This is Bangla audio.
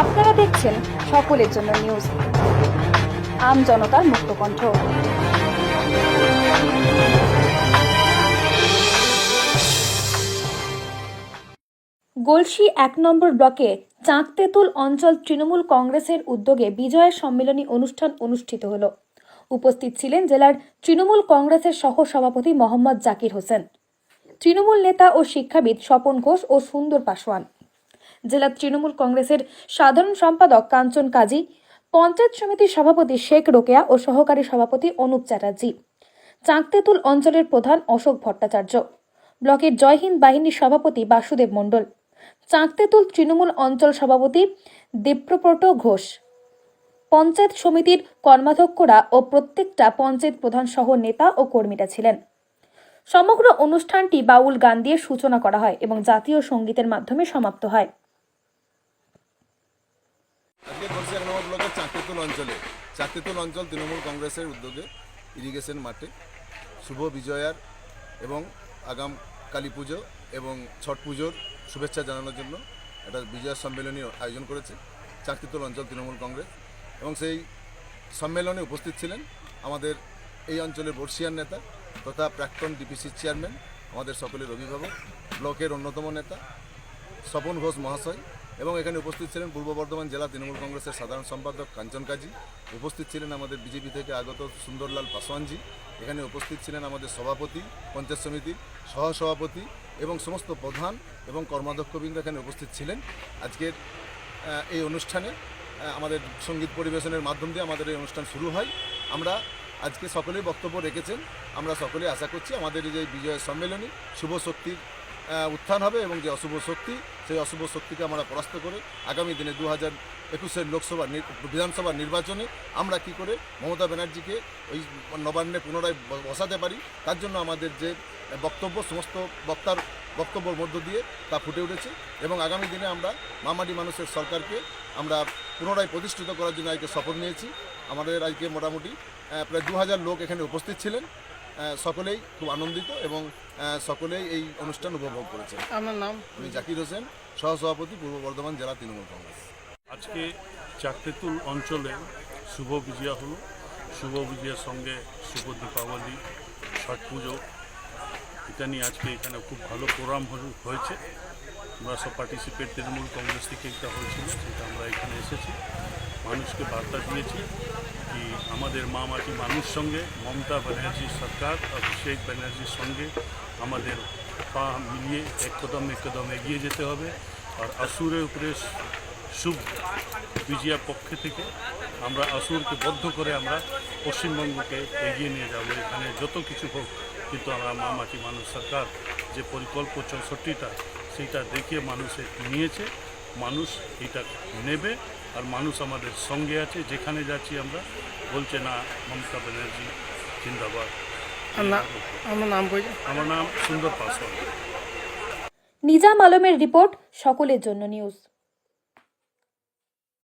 আপনারা দেখছেন সকলের জন্য নিউজ আম জনতার মুক্ত কণ্ঠ গলসি এক নম্বর ব্লকে চাঁকতেতুল অঞ্চল তৃণমূল কংগ্রেসের উদ্যোগে বিজয়ের সম্মেলনী অনুষ্ঠান অনুষ্ঠিত হল। উপস্থিত ছিলেন জেলার তৃণমূল কংগ্রেসের সহ সভাপতি মোহাম্মদ জাকির হোসেন। তৃণমূল নেতা ও শিক্ষাবিদ স্বপন ঘোষ ও সুন্দর পাসওয়ান জেলা তৃণমূল কংগ্রেসের সাধারণ সম্পাদক কাঞ্চন কাজী, পঞ্চায়েত সমিতির সভাপতি শেখ রোকেয়া ও সহকারী সভাপতি অনুপ চ্যাটার্জি চাঁকতেতুল অঞ্চলের প্রধান অশোক ভট্টাচার্য, ব্লকের জয়হিন্দ বাহিনীর সভাপতি বাসুদেব মণ্ডল চাঁকতেতুল তৃণমূল অঞ্চল সভাপতি দেবপ্রপট ঘোষ, পঞ্চায়েত সমিতির কর্মাধ্যক্ষরা ও প্রত্যেকটা পঞ্চায়েত প্রধান সহ নেতা ও কর্মীরা ছিলেন। সমগ্র অনুষ্ঠানটি বাউল গান দিয়ে সূচনা করা হয় এবং জাতীয় সঙ্গীতের মাধ্যমে সমাপ্ত হয়। আজকে করছি এক নম্বর ব্লকের চাকরিতুল অঞ্চলে। চাকরিতুল অঞ্চল তৃণমূল কংগ্রেসের উদ্যোগে ইরিগেশন মাঠে শুভ বিজয়ার এবং আগাম কালী পুজো এবং ছট পুজোর শুভেচ্ছা জানানোর জন্য একটা বিজয়া সম্মেলনী আয়োজন করেছে চাকরিতুল অঞ্চল তৃণমূল কংগ্রেস। এবং সেই সম্মেলনে উপস্থিত ছিলেন আমাদের এই অঞ্চলের বর্ষিয়ান নেতা তথা প্রাক্তন ডিপিসির চেয়ারম্যান, আমাদের সকলের অভিভাবক, ব্লকের অন্যতম নেতা স্বপন ঘোষ মহাশয় এবং এখানে উপস্থিত ছিলেন পূর্ব বর্ধমান জেলা তৃণমূল কংগ্রেসের সাধারণ সম্পাদক কাঞ্চন কাজী। উপস্থিত ছিলেন আমাদের বিজেপি থেকে আগত সুন্দরলাল পাসওয়ানজি এখানে উপস্থিত ছিলেন আমাদের সভাপতি, পঞ্চায়েত সমিতির সহসভাপতি এবং সমস্ত প্রধান এবং কর্মাধ্যক্ষবৃন্দ এখানে উপস্থিত ছিলেন। আজকের এই অনুষ্ঠানে আমাদের সংগীত পরিবেশনের মাধ্যম দিয়ে আমাদের এই অনুষ্ঠান শুরু হয়। আমরা আজকে সকলেই বক্তব্য রেখেছেন। আমরা সকলেই আশা করছি আমাদের এই যে বিজয় সম্মেলনী, শুভ শক্তির উত্থান হবে এবং যে অশুভ শক্তি, সেই অশুভ শক্তিকে আমরা পরাস্ত করে আগামী দিনে দু হাজার একুশের লোকসভা বিধানসভা নির্বাচনে আমরা কি করে মমতা ব্যানার্জিকে ওই নবান্নে পুনরায় বসাতে পারি, তার জন্য আমাদের যে বক্তব্য, সমস্ত বক্তার বক্তব্যর মধ্য দিয়ে তা ফুটে উঠেছে এবং আগামী দিনে আমরা মামাটি মানুষের সরকারকে আমরা পুনরায় প্রতিষ্ঠিত করার জন্য আজকে শপথ নিয়েছি। আমাদের আজকে মোটামুটি প্রায় দু হাজার লোক এখানে উপস্থিত ছিলেন। সকলেই খুব আনন্দিত এবং সকলেই এই অনুষ্ঠান উপভোগ করেছেন। আপনার নাম আমি জাকির হোসেন সহসভাপতি পূর্ব বর্ধমান জেলা তৃণমূল কংগ্রেস। আজকে চাকতেতুল অঞ্চলে শুভ বিজয়া হলো। শুভ বিজয়ার সঙ্গে শুভ দীপাবলি ছট পুজো। এটা নিয়ে আজকে এখানে খুব ভালো প্রোগ্রাম হয়েছে। আমরা সব পার্টিসিপেট তৃণমূল কংগ্রেস থেকে একটা হয়েছিল সেটা আমরা এখানে এসেছি। মানুষকে বার্তা দিয়েছি। কি আমাদের মা মাটি মানুষ সঙ্গে, মমতা ব্যানার্জি সরকার, অভিষেক ব্যানার্জির সঙ্গে আমাদের পা মিলিয়ে এক কদম এক কদম এগিয়ে যেতে হবে। আর আসুরের উপরে শুভ বিজয়া পক্ষে থেকে আমরা আসুরকে বদ্ধ করে আমরা পশ্চিমবঙ্গকে এগিয়ে নিয়ে যাব। এখানে যত কিছু হোক, কিন্তু আমরা মা মাটি মানুষ সরকার যে পরিকল্প চৌষট্টিটা, সেইটা দেখে মানুষে নিয়েছে। মানুষ এটা নেবে। আর মানুষ আমাদের সঙ্গে আছে যেখানে যাচ্ছি আমরা। বলছে না মমতা ব্যানার্জি জিন্দাবাদ। আমার নাম বলছে আমার নাম সুন্দর পাসওয়ান। নিজাম আলমের রিপোর্ট সকলের জন্য নিউজ।